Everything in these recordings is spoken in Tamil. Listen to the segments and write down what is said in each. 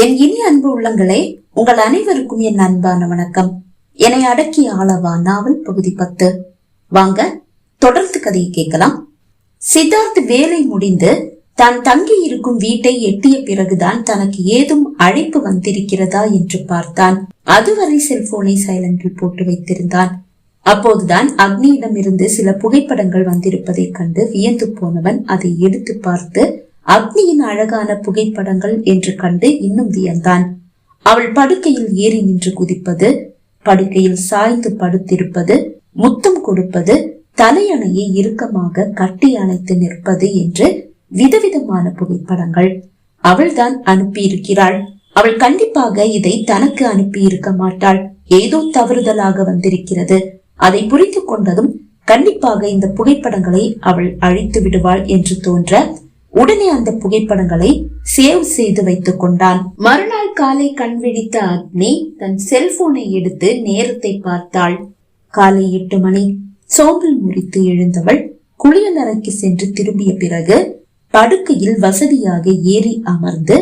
என் இனி அன்பு உள்ளங்களே உங்கள் அனைவருக்கும் என் அன்பான வணக்கம். என்னை அடக்கி ஆளவா நாவல் பகுதி பத்து. வாங்க தொடர்ந்து கதையை கேட்கலாம். சித்தார்த் வேலை முடிந்து தான் தங்கி இருக்கும் வீட்டை எட்டிய பிறகுதான் தனக்கு ஏதும் அழைப்பு வந்திருக்கிறதா என்று பார்த்தான். அதுவரை செல்போனை சைலண்டில் போட்டு வைத்திருந்தான். அப்போதுதான் அக்னியிடமிருந்து சில புகைப்படங்கள் வந்திருப்பதைக் கண்டு வியந்து போனவன் அதை எடுத்து பார்த்து அக்னியின் அழகான புகைப்படங்கள் என்று கண்டு இன்னும் வியந்தான். அவள் படுக்கையில் ஏறி நின்று குதிப்பது படுக்கையில் சாய்ந்து படுத்திருப்பது முத்தம் கொடுப்பது தலையணையை இறுக்கமாக கட்டி அணைத்து நிற்பது என்று விதவிதமான புகைப்படங்கள். அவள்தான் அனுப்பியிருக்கிறாள். அவள் கண்டிப்பாக இதை தனக்கு அனுப்பி இருக்க மாட்டாள். ஏதோ தவறுதலாக வந்திருக்கிறது. அதை புரிந்து கொண்டதும் கண்டிப்பாக இந்த புகைப்படங்களை அவள் அழித்து விடுவாள் என்று தோன்ற உடனே அந்த புகைப்படங்களை சேவ் செய்து வைத்துக் கொண்டான். மறுநாள் காலை கண் விழித்த அக்னி தன் செல்போனை எடுத்து நேரத்தை பார்த்தாள். காலை எட்டு மணி. சோம்பல் முறித்து எழுந்தவள் குளியலறைக்கு சென்று திரும்பிய பிறகு படுக்கையில் வசதியாக ஏறி அமர்ந்து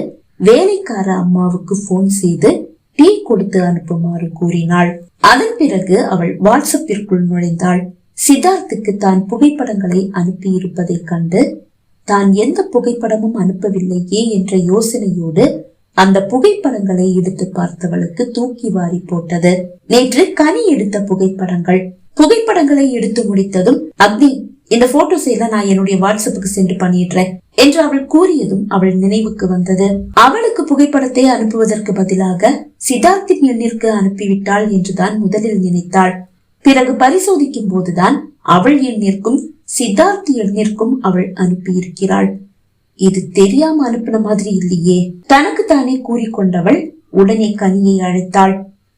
வேலைக்கார அம்மாவுக்கு போன் செய்து டீ கொடுத்து அனுப்புமாறு கூறினாள். அதன் பிறகு அவள் வாட்ஸ்அப்பிற்குள் நுழைந்தாள். சித்தார்த்துக்கு தான் புகைப்படங்களை அனுப்பியிருப்பதைக் கண்டு தான் எந்த புகைப்படமும் அனுப்பவில்லையே என்ற யோசனையோடு அந்த புகைப்படங்களை எடுத்து பார்த்தவளுக்கு தூக்கி வாரி போட்டது. நேற்று கனி எடுத்த புகைப்படங்கள். புகைப்படங்களை எடுத்து முடித்ததும் அக்னி இந்த போட்டோஸ் எல்லாம் நான் என்னுடைய வாட்ஸ்அப்புக்கு சென்று பண்ணிடுறேன் என்று அவள் கூறியதும் அவள் நினைவுக்கு வந்தது. அவளுக்கு புகைப்படத்தை அனுப்புவதற்கு பதிலாக சித்தார்த்தின் எண்ணிற்கு அனுப்பிவிட்டாள் என்றுதான் முதலில் நினைத்தாள். பிறகு பரிசோதிக்கும் போதுதான் அவள் எண்ணிற்கும் சித்தார்த் எண்ணிற்கும் அவள் அனுப்பியிருக்கிறாள். இது தெரியாம அனுப்பின மாதிரி இல்லையே. தனக்கு தானே கூறிக்கொண்டவள் உடனே கனியை அழைத்தாள்.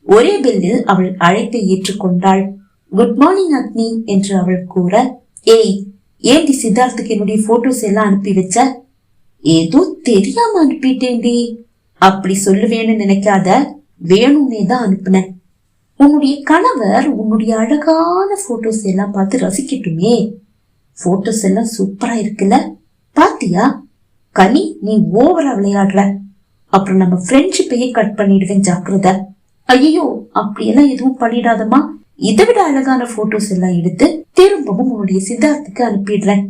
ஒரே பெல்லில் அவள் அழைப்பை ஏற்றுக்கொண்டாள். குட் மார்னிங் அக்னி என்று அவள் கூற ஏய் ஏண்டி சித்தார்த்துக்கு என்னுடைய போட்டோஸ் எல்லாம் அனுப்பி வச்ச? ஏதோ தெரியாம அனுப்பிட்டேன்டி. அப்படி சொல்லுவேன்னு நினைக்காத. வேணும்னே தான் அனுப்புனேன். உன்னுடைய கணவர் உன்னுடைய அழகான போட்டோஸ் எல்லாம் பார்த்து ரசிக்கட்டுமே. போட்டோஸ் எல்லாம் சூப்பரா இருக்குல்ல? பாத்தியா? கனி நீ ஓவரா விளையாடுற. அப்புறம் நம்ம ஃப்ரெண்ட்ஷிப்பையே கட் பண்ணிடுவேன் ஜாக்கிரத. ஐயோ அப்படியெல்லாம் எதுவும் பண்ணிடாதமா இதை விட அழகான போட்டோஸ் எல்லாம் எடுத்து திரும்பவும் உன்னுடைய சித்தார்த்துக்கு அனுப்பிடுறேன்.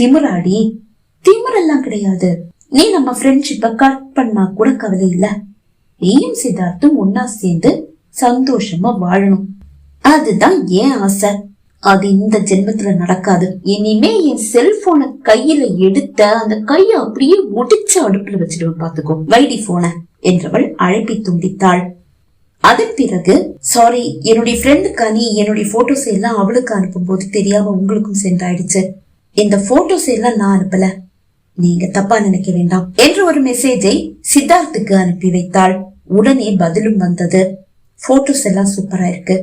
திமிராடி. திமிரெல்லாம் கிடையாது. நீ நம்ம ஃப்ரெண்ட்ஷிப்பை கட் பண்ணா கூட கவலை இல்ல. நீயும் சித்தார்த்தும் ஒன்னா சேர்ந்து சந்தோஷமா வாழணும். அதுதான் ஏன் ஆசை. அது இந்த ஜென்மத்துல நடக்காது. இனிமே என் செல்போனை கையில எடுத்த அந்த கைய அப்படியே ஒடிச்சு அடுப்புல வச்சிடுவேன் பாத்துக்கோ வைடி போன என்றவள் அழைப்பை துண்டித்தாள். அதன் பிறகு சாரி என்னுடைய ஃப்ரெண்டு கனி என்னுடைய போட்டோஸ் எல்லாம் அவளுக்கு அனுப்பும் போது தெரியாம உங்களுக்கும் சென்றாயிடுச்சு இந்த போட்டோஸ் எல்லாம் நான் அனுப்பல. நீங்க தப்பா நினைக்க வேண்டாம். என்ற ஒரு மெசேஜை சித்தார்த்துக்கு அனுப்பி வைத்தாள். உடனே பதிலும் வந்தது. போட்டோஸ் எல்லாம் சூப்பரா இருக்கு.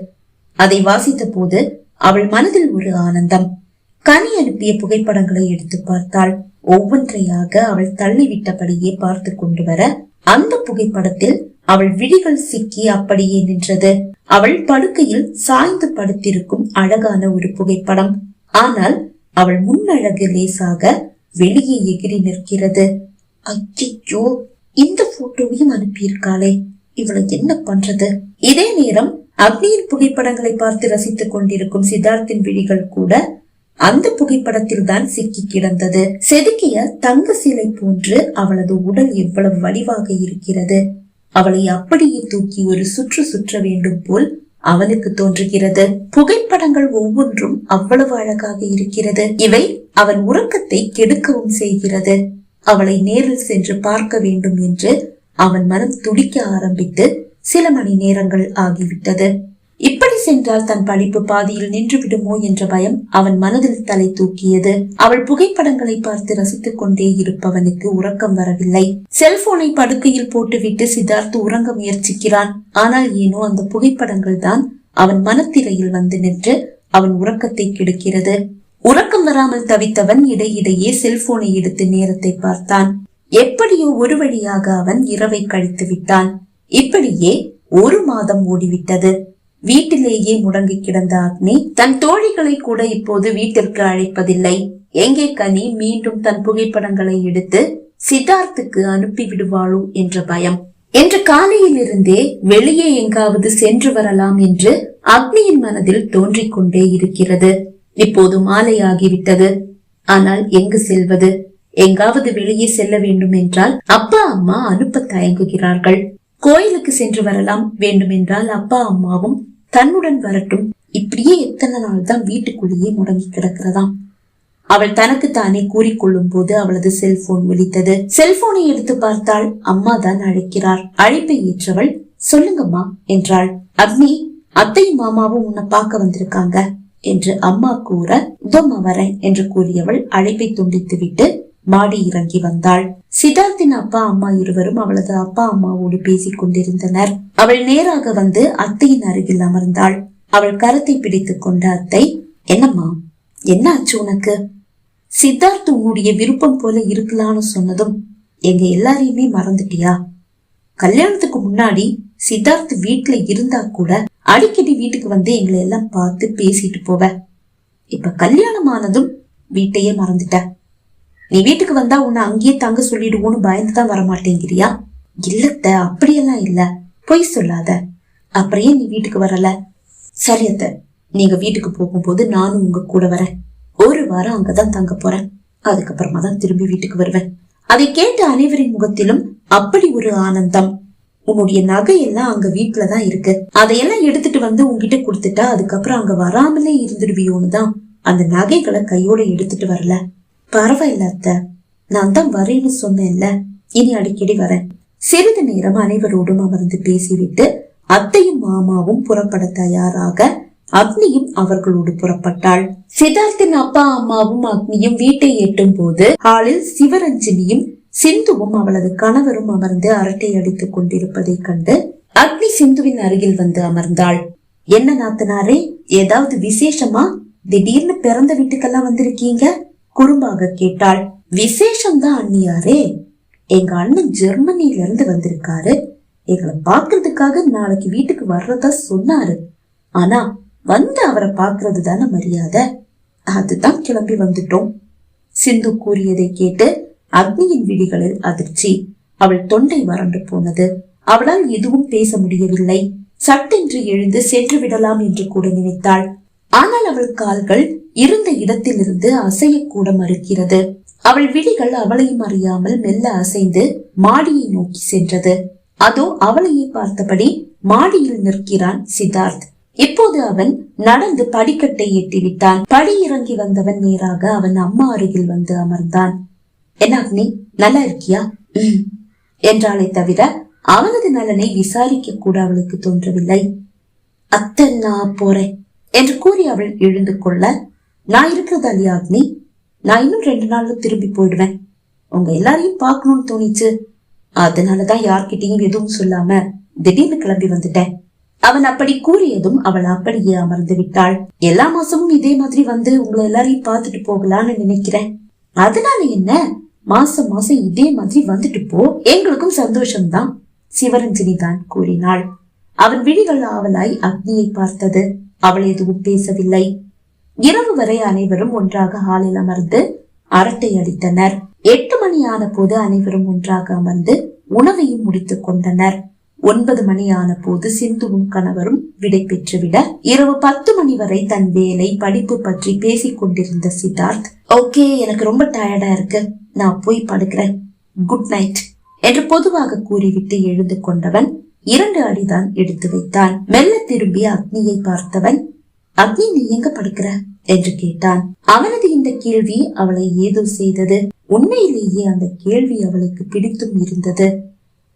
அதை வாசித்த போது அவள் மனதில் ஒரு ஆனந்தம். கனி அனுப்பிய புகைப்படங்களை எடுத்து பார்த்தாள். ஒவ்வொன்றையாக அவள் தள்ளிவிட்டபடியே பார்த்து கொண்டு வர அந்த புகைப்படத்தில் அவள் விழிகள் சிக்கி அப்படியே நின்றது. அவள் படுக்கையில் சாய்ந்து படுத்திருக்கும் அழகான ஒரு புகைப்படம். ஆனால் அவள் முன்னழகு லேசாக வெளியே எகிரி நிற்கிறது. ஐயோ இந்த போட்டோவையும் அனுப்பியிருக்காளே. இவளை என்ன பண்றது? இதே நேரம் அக்னியின் புகைப்படங்களை பார்த்து ரசித்துக் கொண்டிருக்கும் சித்தார்த்தின் விழிகள் கூட அந்த புகைப்படத்தில் தான் சிக்கி கிடந்தது. செதுக்கிய தங்க சிலை போன்று அவளது உடல் எவ்வளவு வலிவாக இருக்கிறது. அவளை அப்படியே தூக்கி ஒரு சுற்று சுற்ற வேண்டும் போல் அவனுக்கு தோன்றுகிறது. புகைப்படங்கள் ஒவ்வொன்றும் அவ்வளவு அழகாக இருக்கிறது. இவை அவன் உறக்கத்தை கெடுக்கவும் செய்கிறது. அவளை நேரில் சென்று பார்க்க வேண்டும் என்று அவன் மனம் துடிக்க ஆரம்பித்து சில மணி நேரங்கள் ஆகிவிட்டது. இப்படி சென்றால் தன் படிப்பு பாதியில் நின்று விடுமோ என்ற பயம் அவன் மனதில் தலை தூக்கியது. அவள் புகைப்படங்களை பார்த்து ரசித்துக் கொண்டே இருப்பவனுக்கு உறக்கம் வரவில்லை. செல்போனை படுக்கையில் போட்டுவிட்டு சித்தார்த் உறங்க முயற்சிக்கிறான். ஆனால் ஏனோ அந்த புகைப்படங்கள் தான் அவன் மனத்திரையில் வந்து நின்று அவன் உறக்கத்தை கெடுக்கிறது. உறக்கம் வராமல் தவித்தவன் இடையிடையே செல்போனை எடுத்து நேரத்தை பார்த்தான். எப்படியோ ஒரு வழியாக அவன் இரவை கழித்து விட்டான். இப்படியே ஒரு மாதம் ஓடிவிட்டது. வீட்டிலேயே முடங்கி கிடந்த அக்னி தன் தோழிகளை கூட இப்போது வீட்டிற்கு அழைப்பதில்லை. எங்கே கனி மீண்டும் தன் புகைப்படங்களை எடுத்து சித்தார்த்துக்கு அனுப்பி விடுவாளோ என்ற பயம். என்று காலையிலிருந்தே வெளியே எங்காவது சென்று வரலாம் என்று அக்னியின் மனதில் தோன்றிக் கொண்டே இருக்கிறது. இப்போது மாலையாகிவிட்டது. ஆனால் எங்கு செல்வது? எங்காவது வெளியே செல்ல வேண்டும் என்றால் அப்பா அம்மா அனுப்ப தயங்குகிறார்கள். கோயிலுக்கு சென்று வரலாம். வேண்டுமென்றால் அப்பா அம்மாவும் தன்னுடன் வரட்டும். இப்படியே எத்தனை நாள் தான் வீட்டுக்குள்ளேயே முடங்கி கிடக்கிறதாம். அவள் தனக்கு தானே கூறிக்கொள்ளும் போது அவளது செல்போன் ஒலித்தது செல்போனை எடுத்து பார்த்தால் அம்மா தான் அழைக்கிறார். அழைப்பை ஏற்றவள் சொல்லுங்கம்மா என்றாள். அக்னி அத்தை மாமாவும் உன்னை பார்க்க வந்திருக்காங்க என்று அம்மா கூற இதோம்மா வரேன் என்று கூறியவள் அழைப்பை துண்டித்து விட்டு மாடி இறங்கி வந்தாள். சித்தார்த்தின் அப்பா அம்மா இருவரும் அவளது அப்பா அம்மாவோடு பேசிக் கொண்டிருந்தனர். அவள் நேராக வந்து அத்தையின் அருகில் அமர்ந்தாள். அவள் கரத்தை பிடித்துக் கொண்ட அத்தை என்னம்மா என்ன ஆச்சு உனக்கு? சித்தார்த் உன்னுடைய விருப்பம் போல இருக்கலாம்னு சொன்னதும் எங்க எல்லாரையுமே மறந்துட்டியா? கல்யாணத்துக்கு முன்னாடி சித்தார்த் வீட்டுல இருந்தா கூட அடிக்கடி வீட்டுக்கு வந்து எங்களை எல்லாம் பார்த்து பேசிட்டு போவ. இப்ப கல்யாணம் ஆனதும் வீட்டையே மறந்துட்ட. நீ வீட்டுக்கு வந்தா உன்னை அங்கேயே தங்க சொல்லிடுவோன்னு பயந்துதான் வரமாட்டேங்கிறியா? இல்லத்த அப்படியெல்லாம் இல்ல. பொய் சொல்லாத. அப்புறம் ஏன் நீ வீட்டுக்கு வரல? சரி அத்த நீங்க வீட்டுக்கு போகும்போது நானும் உங்க கூட வரேன். ஒரு வாரம் அங்கதான் தங்க போறேன். அதுக்கப்புறமா தான் திரும்பி வீட்டுக்கு வருவேன். அதை கேட்ட அனைவரின் முகத்திலும் அப்படி ஒரு ஆனந்தம். உன்னுடைய நகை எல்லாம் அங்க வீட்டுலதான் இருக்கு. அதையெல்லாம் எடுத்துட்டு வந்து உன்கிட்ட கொடுத்துட்டா அதுக்கப்புறம் அங்க வராமலே இருந்துடுவியோன்னு தான் அந்த நகைகளை கையோட எடுத்துட்டு வரல. பரவாயில்ல அத்தை நான் தான் வரேன்னு சொன்னேன்ல. இனி அடிக்கடி வரேன். சிறிது நேரம் அனைவரோடும் அமர்ந்து பேசிவிட்டு அத்தையும் மாமாவும் புறப்பட தயாராக அக்னியும் அவர்களோடு புறப்பட்டாள். சித்தார்த்தின் அப்பா அம்மாவும் அக்னியும் வீட்டை எட்டும் போது ஹாலில் சிவரஞ்சினியும் சிந்துவும் அவளது கணவரும் அமர்ந்து அரட்டை அடித்துக் கொண்டிருப்பதை கண்டு அக்னி சிந்துவின் அருகில் வந்து அமர்ந்தாள். என்ன நாத்தனாரே ஏதாவது விசேஷமா? திடீர்னு பிறந்த வீட்டுக்கெல்லாம் வந்திருக்கீங்க? குறும்பாக கேட்டாள் விசேஷம்தான் அண்ணியாரே? எங்க அண்ணன் ஜெர்மனில இருந்து வந்திருக்காரு. எங்களை பாக்குறதுக்காக நாளைக்கு வீட்டுக்கு வர்றதா சொன்னாரு. ஆனா வந்து அவரை பாக்குறது தானே மரியாதை. அதுதான் கிளம்பி வந்துட்டோம். சிந்து கூறியதை கேட்டு அக்னியின் விழிகளில் அதிர்ச்சி. அவள் தொண்டை வறண்டு போனது. அவளால் எதுவும் பேச முடியவில்லை. சட்டென்று எழுந்து சென்று விடலாம் என்று கூட நினைத்தாள். ஆனால் அவள் கால்கள் இருந்த இடத்திலிருந்து அசையக்கூட மறுக்கிறது. அவள் விழிகள் அவளையும் அறியாமல் மெல்ல அசைந்து மாடியை நோக்கி சென்றது. அதோ அவளையே பார்த்தபடி மாடியில் நிற்கிறான் சித்தார்த். இப்போது அவன் நடந்து படிக்கட்டை எட்டிவிட்டான். படி இறங்கி வந்தவன் நேராக அவன் அம்மா அருகில் வந்து அமர்ந்தான். என்ன அக்னி நல்லா இருக்கியா? உம் என்றாலே தவிர அவனது நலனை விசாரிக்க கூட அவளுக்கு தோன்றவில்லை. அத்தை நான் போறேன். என்று கூறி அவள் எழுந்து கொள்ள நான் இருக்கிறது அலியாக்னி அக்னி நான் இன்னும் ரெண்டு நாள்ல திரும்பி போயிடுவேன். உங்க எல்லாரையும் பார்க்கணும்னு தோணிச்சு. அதனாலதான் யார்கிட்டயும் எதுவும் சொல்லாம திடீர்னு கிளம்பி வந்துட்டேன். அவன் அப்படி கூறியதும் அவள் அப்படியே அமர்ந்து விட்டாள். எல்லா மாசமும் இதே மாதிரி வந்து உங்களை எல்லாரையும் பார்த்துட்டு போகலான்னு நினைக்கிறேன். அதனால என்ன? மாசம் மாசம் இதே மாதிரி வந்துட்டு போ. எங்களுக்கும் சந்தோஷம்தான். சிவரஞ்சனி தான் கூறினாள். அவன் விழிகள் ஆவலாய் அக்னியை பார்த்தது. அவள் எதுவும் பேசவில்லை. இரவு வரை அனைவரும் ஒன்றாக ஹாலில் அமர்ந்து அரட்டை அடித்தனர். எட்டு மணி ஆன போது அனைவரும் ஒன்றாக அமர்ந்து உணவையும் முடித்துக் கொண்டனர். ஒன்பது மணி ஆன போது சிந்துவும் கணவரும் விடை பெற்றுவிட இரவு பத்து மணி வரை தன் வேலை படிப்பு பற்றி பேசிக் கொண்டிருந்த சித்தார்த் ஓகே எனக்கு ரொம்ப டயர்டா இருக்கு. நான் போய் படுக்கிறேன். குட் நைட் என்று பொதுவாக கூறிவிட்டு எழுந்து கொண்டவன் இரண்டு அடிதான் எடுத்து வைத்தான் மெல்ல திரும்பி அக்னியை பார்த்தவன் அக்னி நீ எங்க படுக்கிற? என்று கேட்டான். அவனது இந்த கேள்வி அவளை ஏதோ செய்தது. உண்மையிலேயே அந்த கேள்வி அவளுக்கு பிடித்தும் இருந்தது.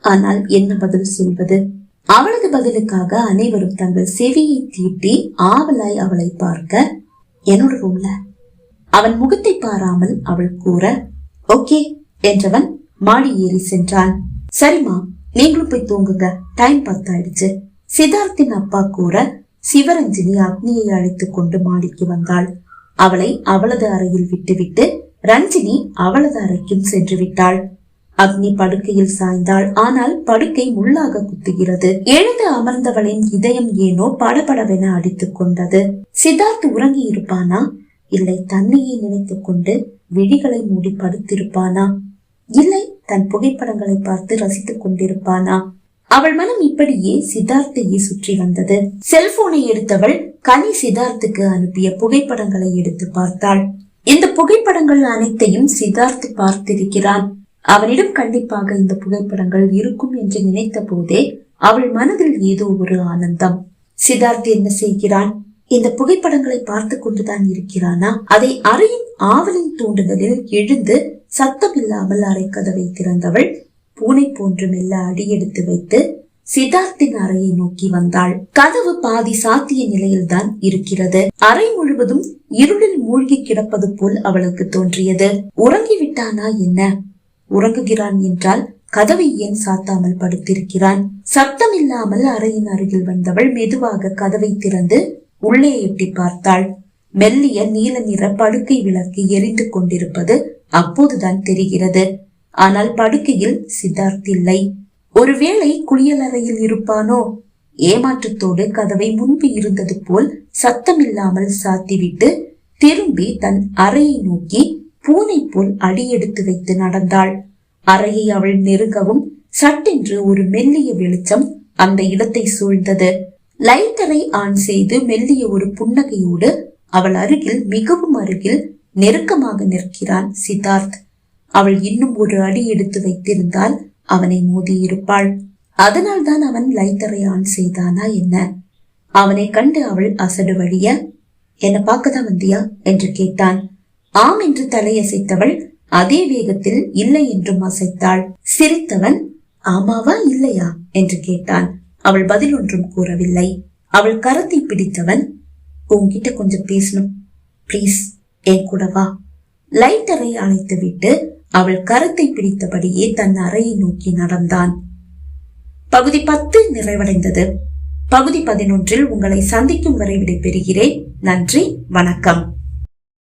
ஆனால் என்ன பதில் சொல்வது? அவளது பதிலுக்காக அனைவரும் தங்கள் செவியை தீட்டி ஆவலாய் அவளை பார்க்க என்னோட ரூம்ல அவன் முகத்தை பாராமல் அவள் கூற ஓகே என்றவன் மாடி ஏறி சென்றான். சரிம்மா நீங்களும் போய் தூங்குங்க. டைம் பத்தாயிடுச்சு. சித்தார்த்தின் அப்பா கூற சிவரஞ்சினி அக்னியை அழைத்துக் கொண்டு மாடிக்கு வந்தாள். அவளை அவளது அறையில் விட்டுவிட்டு ரஞ்சினி அவளது அறைக்கும் சென்று விட்டாள். அக்னி படுக்கையில் சாய்ந்தாள். ஆனால் படுக்கை முள்ளாக குத்துகிறது. எழுந்து அமர்ந்தவளின் இதயம் ஏனோ படபடவென அடித்துக் கொண்டது. சித்தார்த் உறங்கி இருப்பானா இல்லை தன்னையே நினைத்துக் கொண்டு விழிகளை மூடி படுத்திருப்பானா? இல்லை தன் புகைப்படங்களை பார்த்து ரசித்துக் கொண்டிருப்பானா? அவள் மனம் இப்படியே சித்தார்த்தையே சுற்றி வந்தது. செல்போனை எடுத்தவள் கனி சித்தார்த்துக்கு அனுப்பிய புகைப்படங்களை எடுத்து பார்த்தாள். இந்த புகைப்படங்கள் அனைத்தையும் சித்தார்த் பார்த்திருக்கிறான். அவனிடம் கண்டிப்பாக இந்த புகைப்படங்கள் இருக்கும் என்று நினைத்த போதே அவள் மனதில் ஏதோ ஒரு ஆனந்தம். சித்தார்த் என்ன செய்கிறான்? இந்த புகைப்படங்களை பார்த்து கொண்டுதான் இருக்கிறானா? அதை அறையின் ஆவலின் தூண்டுதலில் எழுந்து சத்தமில்லாமல் அறை கதவை திறந்தவள் பூனை போன்று மெல்ல அடியெடுத்து வைத்து சித்தார்த்தின் அறையை நோக்கி வந்தாள். கதவு பாதி சாத்திய நிலையில்தான் இருக்கிறது. அறை முழுவதும் இருளில் மூழ்கி கிடப்பது போல் அவளுக்கு தோன்றியது. உறங்கிவிட்டானா என்ன? உறங்குகிறான் என்றால் கதவை ஏன் சாத்தாமல் படுத்திருக்கிறான்? சத்தம் இல்லாமல் அறையின் அருகில் வந்தவள் மெதுவாக கதவை திறந்து உள்ளே எட்டி பார்த்தாள். மெல்லிய நீல நிற படுக்கை விளக்கு எரிந்து கொண்டிருப்பது அப்போதுதான் தெரிகிறது. ஆனால் படுக்கையில் சித்தார்த் இல்லை. ஒருவேளை குளியலறையில் இருப்பானோ? ஏமாற்றத்தோடு கதவை முன்பு இருந்தது போல் சத்தமில்லாமல் சாத்திவிட்டு திரும்பி தன் அறையை நோக்கி பூனை போல் அடியெடுத்து வைத்து நடந்தாள். அறையை அவள் நெருங்கவும் சட்டென்று ஒரு மெல்லிய வெளிச்சம் அந்த இடத்தை சூழ்ந்தது. லைட்டரை ஆன் செய்து மெல்லிய ஒரு புன்னகையோடு அவள் அருகில் மிகவும் அருகில் நெருக்கமாக நிற்கிறான் சித்தார்த். அவள் இன்னும் ஒரு அடி எடுத்து வைத்திருந்தால் அவனை மோதி இருப்பாள் அதனால்தான் அவன் லைட்டரை ஆன் செய்தானா என்ன? அவனை கண்டு அவள் அசடு வழிய என்ன பார்க்கதான் வந்தியா? என்று கேட்டான். ஆம் என்று தலையசைத்தவள் அதே வேகத்தில் இல்லை என்றும் அசைத்தாள். சிரித்தவன் ஆமாவா இல்லையா? என்று கேட்டான். அவள் பதில் ஒன்றும் கூறவில்லை. அவள் கரத்தை பிடித்தவன் உன்கிட்ட கொஞ்சம் பேசணும் ப்ளீஸ் என் கூட வா. லைட்டரை அழைத்துவிட்டு அவள் கரத்தை பிடித்தபடியே தன் அறையை நோக்கி நடந்தான். பகுதி பத்து நிறைவடைந்தது. பகுதி பதினொன்றில் உங்களை சந்திக்கும் வரை விடைபெறுகிறேன். நன்றி வணக்கம்.